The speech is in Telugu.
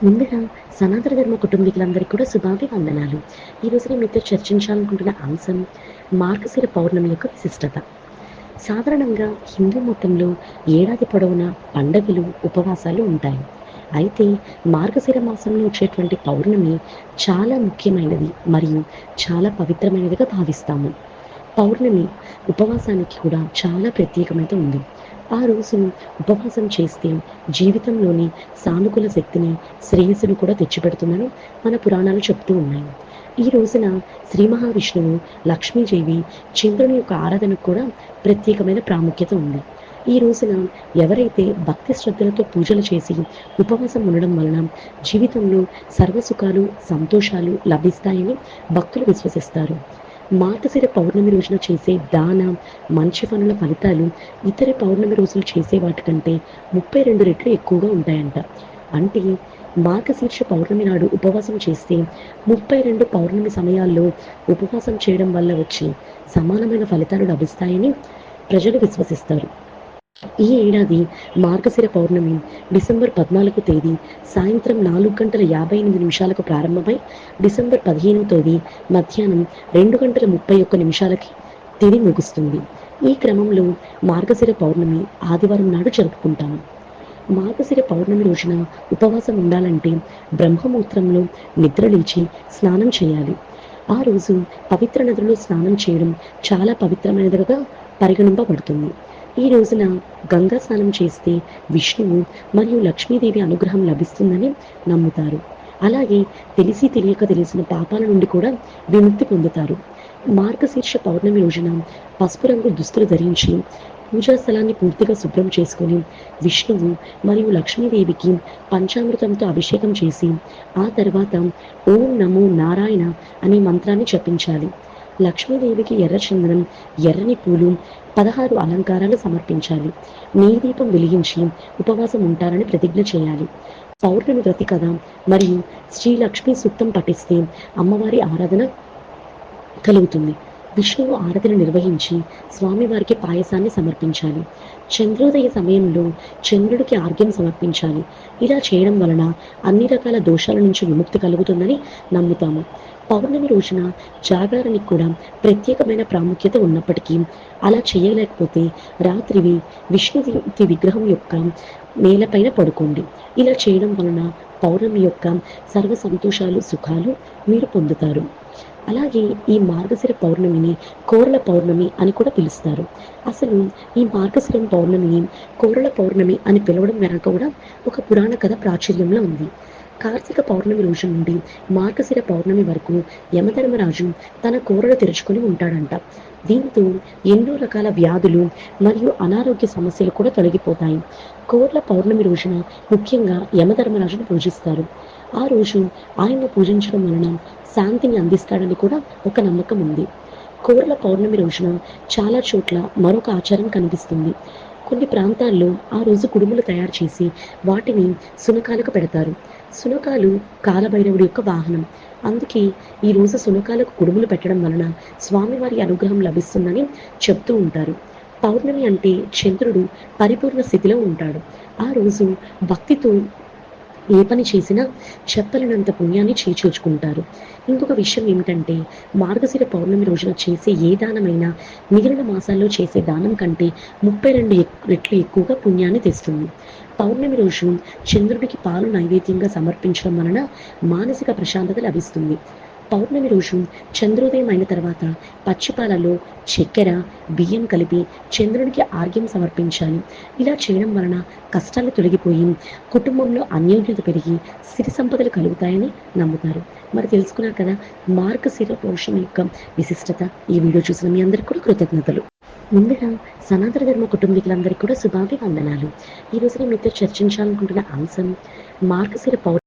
ముందుగా సనాతన ధర్మ కుటుంబీకులందరికీ కూడా శుభాభివందనాలు. ఈరోజు నేను మీతో చర్చించాలనుకుంటున్న అంశం మార్గశిర పౌర్ణమి యొక్క విశిష్టత. సాధారణంగా హిందూ మతంలో ఏడాది పొడవునా పండగలు ఉపవాసాలు ఉంటాయి. అయితే మార్గశిర మాసంలో వచ్చేటువంటి పౌర్ణమి చాలా ముఖ్యమైనది మరియు చాలా పవిత్రమైనదిగా భావిస్తాము. పౌర్ణమి ఉపవాసానికి కూడా చాలా ప్రత్యేకమైనది ఉంది. ఆ రోజును ఉపవాసం చేస్తే జీవితంలోని సానుకూల శక్తిని శ్రేయస్సును కూడా తెచ్చిపెడుతుందని మన పురాణాలు చెప్తూ ఉన్నాయి. ఈ రోజున శ్రీ మహావిష్ణువు లక్ష్మీదేవి చంద్రుని యొక్క ఆరాధనకు కూడా ప్రత్యేకమైన ప్రాముఖ్యత ఉంది. ఈ రోజున ఎవరైతే భక్తి శ్రద్ధలతో పూజలు చేసి ఉపవాసం ఉండడం వలన జీవితంలో సర్వసుఖాలు సంతోషాలు లభిస్తాయని భక్తులు విశ్వసిస్తారు. మార్గశిర పౌర్ణమి రోజున చేసే దాన మంచి పనుల ఫలితాలు ఇతర పౌర్ణమి రోజులు చేసే వాటికంటే ముప్పై రెండు రెట్లు ఎక్కువగా ఉంటాయంట. అంటే మార్గశీర్ష పౌర్ణమి నాడు ఉపవాసం చేస్తే ముప్పై రెండు పౌర్ణమి సమయాల్లో ఉపవాసం చేయడం వల్ల వచ్చి సమానమైన ఫలితాలు లభిస్తాయని ప్రజలు విశ్వసిస్తారు. ఈ ఏడాది మార్గశిర పౌర్ణమి డిసెంబర్ పద్నాలుగు తేదీ సాయంత్రం నాలుగు గంటల యాభై ఎనిమిది నిమిషాలకు ప్రారంభమై డిసెంబర్ పదిహేనవ తేదీ మధ్యాహ్నం రెండు గంటల ముప్పై ఒక్క నిమిషాలకి తిరిగి ముగుస్తుంది. ఈ క్రమంలో మార్గశిర పౌర్ణమి ఆదివారం నాడు జరుపుకుంటాము. మార్గశిర పౌర్ణమి రోజున ఉపవాసం ఉండాలంటే బ్రహ్మమూత్రంలో నిద్రలేచి స్నానం చేయాలి. ఆ రోజు పవిత్ర నదుల్లో స్నానం చేయడం చాలా పవిత్రమైనదిగా పరిగణింపబడుతుంది. ఈ రోజున గంగా స్నానం చేస్తే విష్ణువు మరియు లక్ష్మీదేవి అనుగ్రహం లభిస్తుందని నమ్ముతారు. అలాగే తెలిసి తెలియక తెలిసిన పాపాల నుండి కూడా విముక్తి పొందుతారు. మార్గశీర్ష పౌర్ణమి రోజున పసుపు రంగు దుస్తులు ధరించి పూజా స్థలాన్ని పూర్తిగా శుభ్రం చేసుకుని విష్ణువు మరియు లక్ష్మీదేవికి పంచామృతంతో అభిషేకం చేసి ఆ తర్వాత ఓం నమో నారాయణ అనే మంత్రాన్ని జపించాలి. లక్ష్మీదేవికి ఎర్ర చందనం ఎర్రని పూలు పదహారు అలంకారాలు సమర్పించాలి. నీ దీపం వెలిగించి ఉపవాసం ఉంటారని ప్రతిజ్ఞ చేయాలి. పౌర్ణమి వ్రతి కథ మరియు శ్రీ లక్ష్మీ సూక్తం పఠిస్తే అమ్మవారి ఆరాధన కలుగుతుంది. విష్ణువు ఆరతిని నిర్వహించి స్వామివారికి పాయసాన్ని సమర్పించాలి. చంద్రోదయ సమయంలో చంద్రుడికి ఆర్గ్యం సమర్పించాలి. ఇలా చేయడం వలన అన్ని రకాల దోషాల నుంచి విముక్తి కలుగుతుందని నమ్ముతాము. పౌర్ణమి రోజున జాగరణకి కూడా ప్రత్యేకమైన ప్రాముఖ్యత ఉన్నప్పటికీ అలా చేయలేకపోతే రాత్రివి విష్ణుమూర్తి విగ్రహం యొక్క నేలపైన పడుకోండి. ఇలా చేయడం వలన పౌర్ణమి యొక్క సర్వ సంతోషాలు సుఖాలు మీరు పొందుతారు. అలాగే ఈ మార్గశిర పౌర్ణమిని కోరల పౌర్ణమి అని కూడా పిలుస్తారు. అసలు ఈ మార్గశిరం పౌర్ణమిని కోరల పౌర్ణమి అని పిలవడం వెనక కూడా ఒక పురాణ కథ ప్రాచుర్యంలో ఉంది. కార్తీక పౌర్ణమి రోజు నుండి మార్గశిర పౌర్ణమి వరకు యమధర్మరాజు తన కోరలు తెరుచుకొని ఉంటాడంట. దీంతో ఎన్నో రకాల వ్యాధులు మరియు అనారోగ్య సమస్యలు కూడా తొలగిపోతాయి. కోర్ల పౌర్ణమి రోజున ముఖ్యంగా యమధర్మరాజును పూజిస్తారు. ఆ రోజు ఆయన్ను పూజించడం వలన శాంతిని అందిస్తాడని కూడా ఒక నమ్మకం ఉంది. కోర్ల పౌర్ణమి రోజున చాలా చోట్ల మరొక ఆచారం కనిపిస్తుంది. కొన్ని ప్రాంతాల్లో ఆ రోజు కుడుములు తయారు చేసి వాటిని సునకాలకు పెడతారు. సునకాలు కాలభైరవుడి యొక్క వాహనం. అందుకే ఈ రోజు సునకాలకు కుడుములు పెట్టడం వలన స్వామివారి అనుగ్రహం లభిస్తుందని చెప్తూ ఉంటారు. పౌర్ణమి అంటే చంద్రుడు పరిపూర్ణ స్థితిలో ఉంటాడు. ఆ రోజు భక్తితో ఏ పని చేసినా చెప్పలేనంత పుణ్యాన్ని చేచూచుకుంటారు ఇంకొక విషయం ఏమిటంటే మార్గశిర పౌర్ణమి రోజున చేసే ఏ దానమైనా మిగిలిన మాసాల్లో చేసే దానం కంటే ముప్పై రెండు రెట్లు ఎక్కువగా పుణ్యాన్ని తెస్తుంది. పౌర్ణమి రోజు చంద్రుడికి పాలు నైవేద్యంగా సమర్పించడం వలన మానసిక ప్రశాంతత లభిస్తుంది. పౌర్ణమి రోజు చంద్రోదయం అయిన తర్వాత పచ్చిపాలలో చక్కెర బియ్యం కలిపి చంద్రునికి ఆర్గ్యం సమర్పించాలి. ఇలా చేయడం వలన కష్టాలు తొలగిపోయి కుటుంబంలో అన్యోన్యత పెరిగి సిరి సంపదలు కలుగుతాయని నమ్ముతారు. మరి తెలుసుకున్నారు కదా మార్గశిర పోషణ యొక్క విశిష్టత. ఈ వీడియో చూసిన మీ అందరికీ కూడా కృతజ్ఞతలు. ముందుగా సనాతన ధర్మ కుటుంబీకులందరికీ కూడా శుభాభివందనాలు. ఈరోజు నేను మీతో చర్చించాలనుకుంటున్న అంశం మార్గశిర పౌర్ణమి